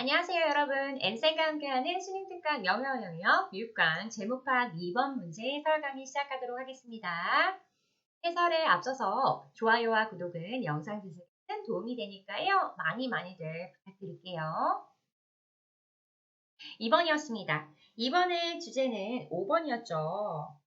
안녕하세요 여러분 엔셀과 함께하는 수능 특강 영어 영역 교육관 제목파 2번 문제 해설 강의 시작하도록 하겠습니다. 해설에 앞서서 좋아요와 구독은 영상 지식에 큰 도움이 되니까요. 많이 많이들 부탁드릴게요. 2번이었습니다. 2번의 주제는 5번이었죠.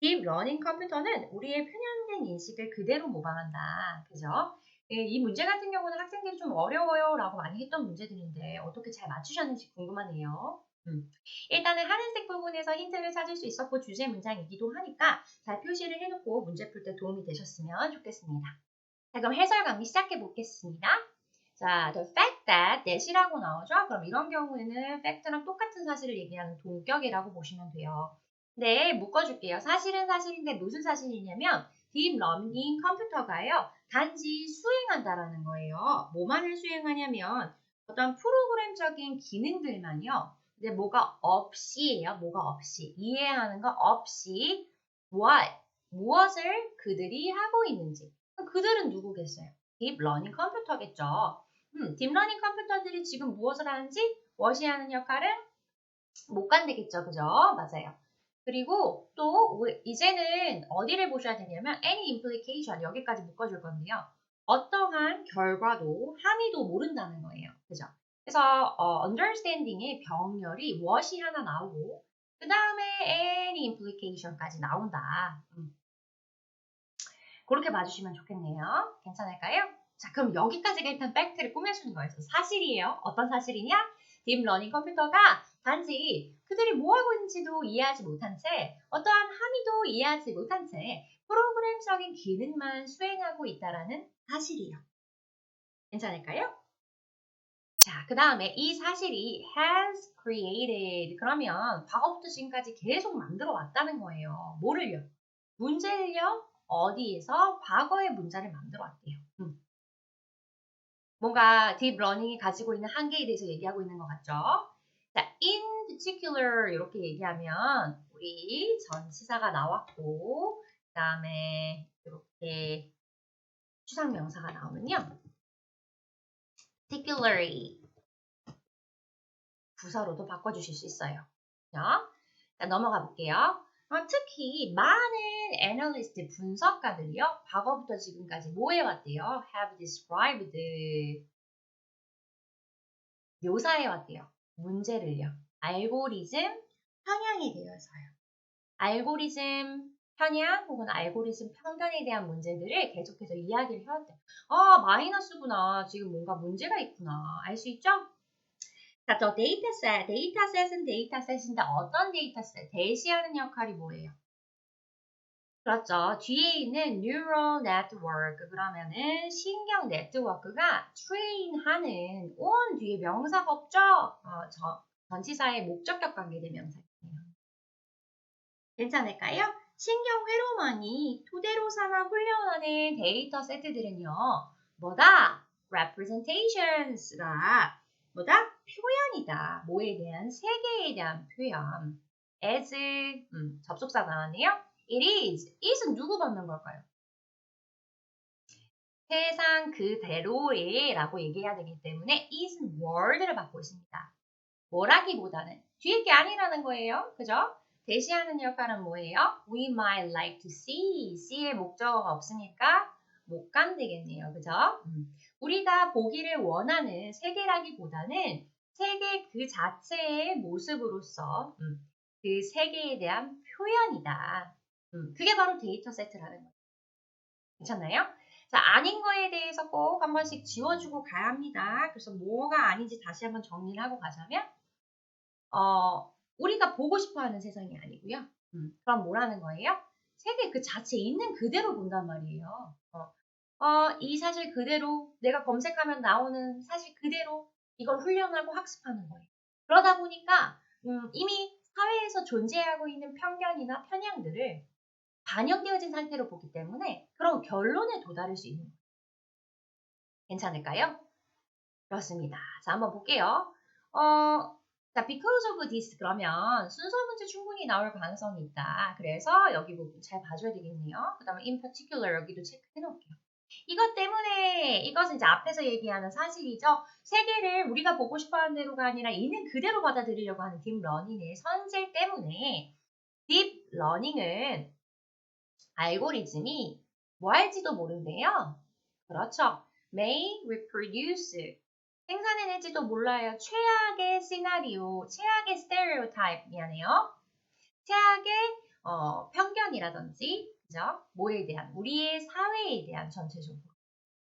딥 러닝 컴퓨터는 우리의 편향된 인식을 그대로 모방한다. 그죠? 예, 이 문제 같은 경우는 학생들이 좀 어려워요 라고 많이 했던 문제들인데 어떻게 잘 맞추셨는지 궁금하네요. 음. 일단은 하늘색 부분에서 힌트를 찾을 수 있었고 주제 문장이기도 하니까 잘 표시를 해놓고 문제 풀 때 도움이 되셨으면 좋겠습니다. 자 그럼 해설 강의 시작해 보겠습니다. 자, the fact that that이라고 나오죠? 그럼 이런 경우에는 fact랑 똑같은 사실을 얘기하는 동격이라고 보시면 돼요. 네, 묶어줄게요. 사실은 사실인데 무슨 사실이냐면 딥 러닝 컴퓨터가요. 단지 수행한다라는 거예요. 뭐만을 수행하냐면 어떤 프로그램적인 기능들만요. 근데 뭐가 없이예요. 뭐가 없이. 이해하는 거 없이 what, 무엇을 그들이 하고 있는지. 그들은 누구겠어요? 딥 러닝 컴퓨터겠죠. 음, 딥 러닝 컴퓨터들이 지금 무엇을 하는지 무엇이 하는 역할은 못 간다겠죠. 그죠? 맞아요. 그리고 또 이제는 어디를 보셔야 되냐면 any implication 여기까지 묶어줄 건데요. 어떠한 결과도 함의도 모른다는 거예요. 그죠? 그래서 어, understanding의 병렬이 what이 하나 나오고 그 다음에 any implication까지 나온다. 음. 그렇게 봐주시면 좋겠네요. 괜찮을까요? 자, 그럼 여기까지가 일단 팩트를 꾸며주는 거예요. 사실이에요. 어떤 사실이냐? 딥러닝 컴퓨터가 단지 그들이 뭐 하고 있는지도 이해하지 못한 채 어떠한 함의도 이해하지 못한 채 프로그램적인 기능만 수행하고 있다라는 사실이에요. 괜찮을까요? 자, 그 다음에 이 사실이 has created 그러면 과거부터 지금까지 계속 만들어 왔다는 거예요. 뭐를요? 문제를요? 어디에서 과거의 문제를 만들어 왔대요. 음. 뭔가 딥러닝이 가지고 있는 한계에 대해서 얘기하고 있는 것 같죠? 자, in particular 이렇게 얘기하면 우리 전치사가 나왔고 그 다음에 이렇게 추상명사가 나오면요. particularly 부사로도 바꿔주실 수 있어요. 자, 넘어가 볼게요. 어, 특히 많은 애널리스트 분석가들이요. 과거부터 지금까지 뭐 해왔대요? have described 묘사해왔대요. 문제를요. 알고리즘 편향에 대해서요. 알고리즘 편향 혹은 알고리즘 편견에 대한 문제들을 계속해서 이야기를 해왔대요. 아, 마이너스구나. 지금 뭔가 문제가 있구나. 알 수 있죠? 자, 또 데이터셋. 데이터셋은 데이터셋인데 어떤 데이터셋? 대시하는 역할이 뭐예요? 그렇죠. 뒤에 있는 neural network 그러면은 신경 네트워크가 train하는 on 뒤에 명사가 없죠? 어, 저, 전치사의 목적격 관계대 명사예요. 괜찮을까요? 신경 회로만이 토대로 삼아 훈련하는 데이터 세트들은요. 뭐다? representations라 뭐다? 표현이다. 뭐에 대한 세계에 대한 표현. as 음, 접속사 나왔네요. It is. it은 누구 받는 걸까요? 세상 그대로의 라고 얘기해야 되기 때문에 it은 word를 받고 있습니다. 뭐라기보다는 뒤에 게 아니라는 거예요. 그죠? 대시하는 역할은 뭐예요? We might like to see. see의 목적어가 없으니까 못 간 되겠네요. 그죠? 음. 우리가 보기를 원하는 세계라기보다는 세계 그 자체의 모습으로서 음. 그 세계에 대한 표현이다. 음. 그게 바로 데이터 세트라는 거예요. 괜찮나요? 자, 아닌 거에 대해서 꼭 한 번씩 지워주고 가야 합니다. 그래서 뭐가 아닌지 다시 한번 정리를 하고 가자면 어, 우리가 보고 싶어 하는 세상이 아니고요. 음, 그럼 뭐라는 거예요? 세계 그 자체에 있는 그대로 본단 말이에요. 어, 어, 이 사실 그대로 내가 검색하면 나오는 사실 그대로 이걸 훈련하고 학습하는 거예요. 그러다 보니까 음, 이미 사회에서 존재하고 있는 편견이나 편향들을 반영되어진 상태로 보기 때문에 그런 결론에 도달할 수 있는 거예요. 괜찮을까요? 그렇습니다. 자, 한번 볼게요. 어, 자, because of this 그러면 순서 문제 충분히 나올 가능성이 있다. 그래서 여기 부분 잘 봐줘야 되겠네요. 그 다음에 in particular 여기도 체크해 놓을게요. 이것 때문에 이것은 이제 앞에서 얘기하는 사실이죠. 세계를 우리가 보고 싶어하는 대로가 아니라 있는 그대로 받아들이려고 하는 딥러닝의 선질 때문에 딥러닝은 알고리즘이 뭐 할지도 모른대요. 그렇죠. may reproduce 생산해낼지도 몰라요. 최악의 시나리오, 최악의 스테레오타입 미안해요. 최악의 어, 편견이라든지 그죠? 뭐에 대한 우리의 사회에 대한 전체적으로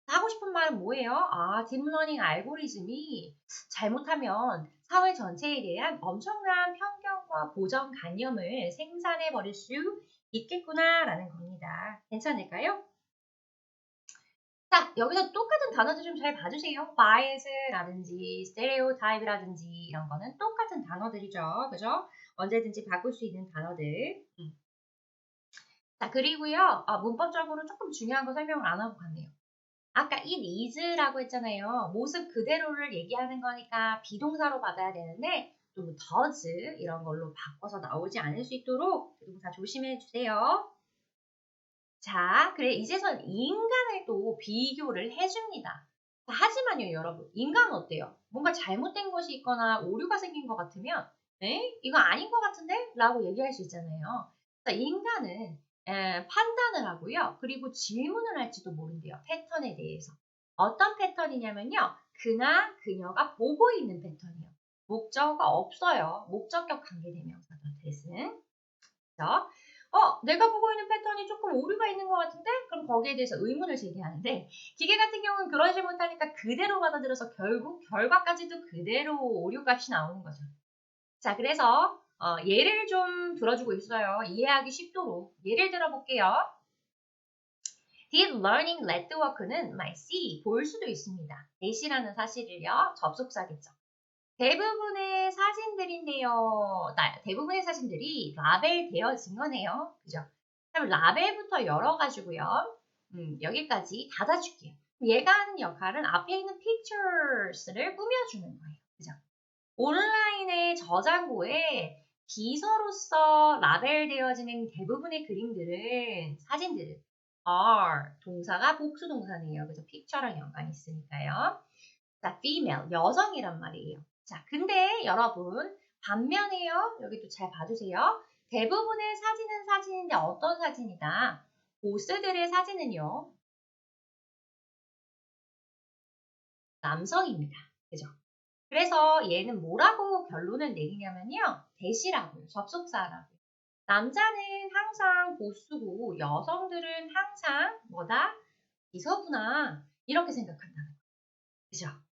하고 싶은 말은 뭐예요? 아, 딥러닝 알고리즘이 잘못하면 사회 전체에 대한 엄청난 편견과 고정관념을 생산해 버릴 수 있겠구나라는 겁니다. 괜찮을까요? 자, 여기서 똑같은 단어들 좀 잘 봐주세요. bias라든지 stereotype라든지 이런 거는 똑같은 단어들이죠. 그죠? 언제든지 바꿀 수 있는 단어들. 음. 자, 그리고요. 아, 문법적으로 조금 중요한 거 설명을 안 하고 갔네요. 아까 it is라고 했잖아요. 모습 그대로를 얘기하는 거니까 비동사로 받아야 되는데 좀 does 이런 걸로 바꿔서 나오지 않을 수 있도록 비동사 조심해 주세요. 자, 그래 이제선 인간을 또 비교를 해줍니다. 하지만요, 여러분, 인간은 어때요? 뭔가 잘못된 것이 있거나 오류가 생긴 것 같으면, 에? 이거 아닌 것 같은데? 라고 얘기할 수 있잖아요. 인간은 에, 판단을 하고요. 그리고 질문을 할지도 모른대요. 패턴에 대해서. 어떤 패턴이냐면요. 그나 그녀가 보고 있는 패턴이요. 목적어가 없어요. 목적격 관계대명사죠. 대신. 그죠? 어, 내가 보고 있는 패턴이 조금 오류가 있는 것 같은데? 그럼 거기에 대해서 의문을 제기하는데 기계 같은 경우는 그러지 못하니까 그대로 받아들여서 결국 결과까지도 그대로 오류값이 나오는 거죠. 자, 그래서 어, 예를 좀 들어주고 있어요. 이해하기 쉽도록. 예를 들어볼게요. Did learning let the work는 might see, 볼 수도 있습니다. 대시라는 사실을요, 접속사겠죠. 대부분의 사진들인데요. 대부분의 사진들이 라벨 되어진 거네요. 그죠? 그럼 라벨부터 열어가지고요. 음, 여기까지 닫아줄게요. 얘가 하는 역할은 앞에 있는 pictures를 꾸며주는 거예요. 그죠? 온라인의 저장고에 비서로서 라벨되어지는 대부분의 그림들은 사진들은 are 동사가 복수 동사네요. 그래서 picture랑 연관이 있으니까요. 자, female 여성이란 말이에요. 자, 근데 여러분 반면에요. 여기 또잘 봐주세요. 대부분의 사진은 사진인데 어떤 사진이다? 보스들의 사진은요. 남성입니다. 그죠? 그래서 얘는 뭐라고 결론을 내리냐면요. 대시라고요. 접속사라고요. 남자는 항상 보수고 여성들은 항상 뭐다? 비서구나. 이렇게 생각한다는 거예요. 그죠?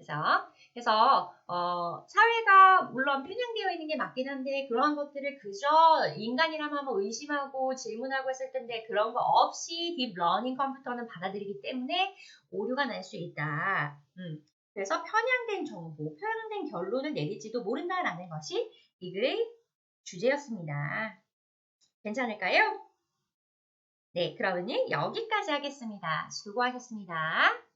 그래서 그래서 어, 사회가 물론 편향되어 있는 게 맞긴 한데 그런 것들을 그저 인간이라면 한번 의심하고 질문하고 했을 텐데 그런 거 없이 딥러닝 컴퓨터는 받아들이기 때문에 오류가 날 수 있다. 음. 그래서 편향된 정보, 편향된 결론을 내릴지도 모른다라는 것이 이 글의 주제였습니다. 괜찮을까요? 네, 그러면 여기까지 하겠습니다. 수고하셨습니다.